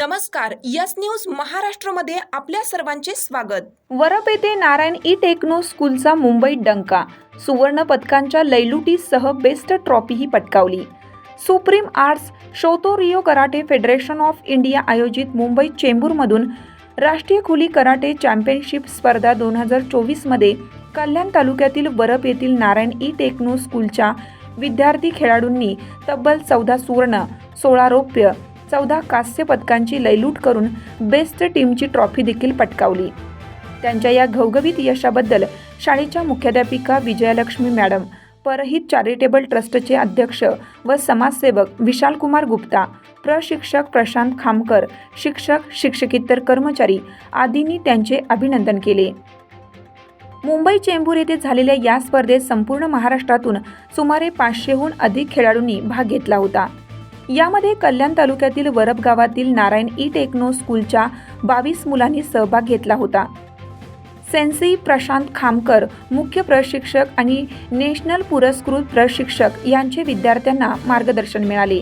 नमस्कार yes news महाराष्ट्रमध्ये आपल्या सर्वांचे स्वागत. वरप येथे नारायण ई टेक्नो स्कूलचा मुंबईत डंका. सुवर्ण पदकांच्या लैलुटीसह बेस्ट ट्रॉफीही पटकावली. Supreme arts Shoto Rio karate federation of India आयोजित मुंबई चेंबूरमधून राष्ट्रीय खुली कराटे चॅम्पियनशिप स्पर्धा दोन हजार चोवीसमध्ये कल्याण तालुक्यातील वरप येथील नारायण ई टेक्नो स्कूलच्या विद्यार्थी खेळाडूंनी तब्बल चौदा सुवर्ण सोळा रौप्य चौदा कांस्य पदकांची लयलूट करून बेस्ट टीमची ट्रॉफी देखील पटकावली. त्यांच्या या घवघवीत यशाबद्दल शाळेच्या मुख्याध्यापिका विजयलक्ष्मी मॅडम परहित चॅरिटेबल ट्रस्टचे अध्यक्ष व समाजसेवक विशालकुमार गुप्ता प्रशिक्षक प्रशांत खामकर शिक्षक शिक्षकेतर कर्मचारी आदींनी त्यांचे अभिनंदन केले. मुंबई चेंबूर येथे झालेल्या या स्पर्धेत संपूर्ण महाराष्ट्रातून सुमारे पाचशेहून अधिक खेळाडूंनी भाग घेतला होता. यामध्ये कल्याण तालुक्यातील वरप गावातील नारायण ई टेक्नो स्कूलच्या बावीस मुलांनी सहभाग घेतला होता. सेन्सी प्रशांत खामकर मुख्य प्रशिक्षक आणि नॅशनल पुरस्कृत प्रशिक्षक यांचे विद्यार्थ्यांना मार्गदर्शन मिळाले.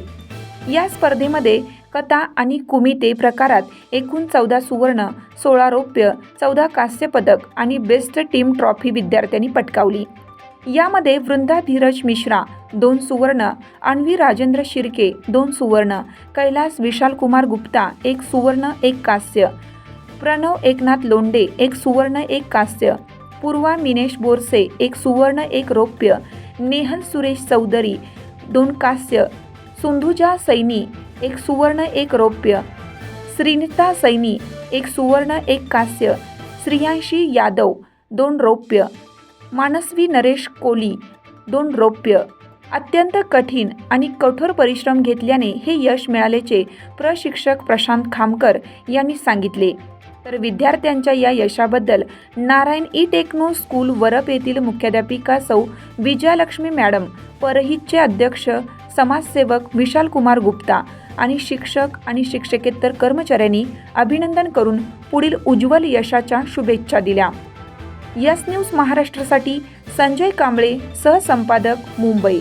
या स्पर्धेमध्ये कथा आणि कुमिते प्रकारात एकूण चौदा सुवर्ण सोळा रौप्य चौदा कांस्य पदक आणि बेस्ट टीम ट्रॉफी विद्यार्थ्यांनी पटकावली. यामध्ये वृंदा धीरज मिश्रा दोन सुवर्ण आणवी राजेंद्र शिर्के दोन सुवर्ण कैलास विशालकुमार गुप्ता एक सुवर्ण एक कांस्य प्रणव एकनाथ लोंडे एक सुवर्ण एक कांस्य पूर्वा मिनेश बोरसे एक सुवर्ण एक रौप्य नेहल सुरेश चौधरी दोन कांस्य सुंधुजा सैनी एक सुवर्ण एक रौप्य श्रीनिता सैनी एक सुवर्ण एक कांस्य श्रियांशी यादव दोन रौप्य मानस्वी नरेश कोली दोन रौप्य अत्यंत कठीण आणि कठोर परिश्रम घेतल्याने हे यश मिळाल्याचे प्रशिक्षक प्रशांत खामकर यांनी सांगितले. तर विद्यार्थ्यांच्या या यशाबद्दल Narayan E techno school Varap येथील मुख्याध्यापिका सौ विजयालक्ष्मी मॅडम परहितचे अध्यक्ष समाजसेवक विशालकुमार गुप्ता आणि शिक्षक आणि शिक्षकेतर कर्मचाऱ्यांनी अभिनंदन करून पुढील उज्ज्वल यशाच्या शुभेच्छा दिल्या. यस न्यूज महाराष्ट्रासाठी संजय कांबळे सहसंपादक मुंबई.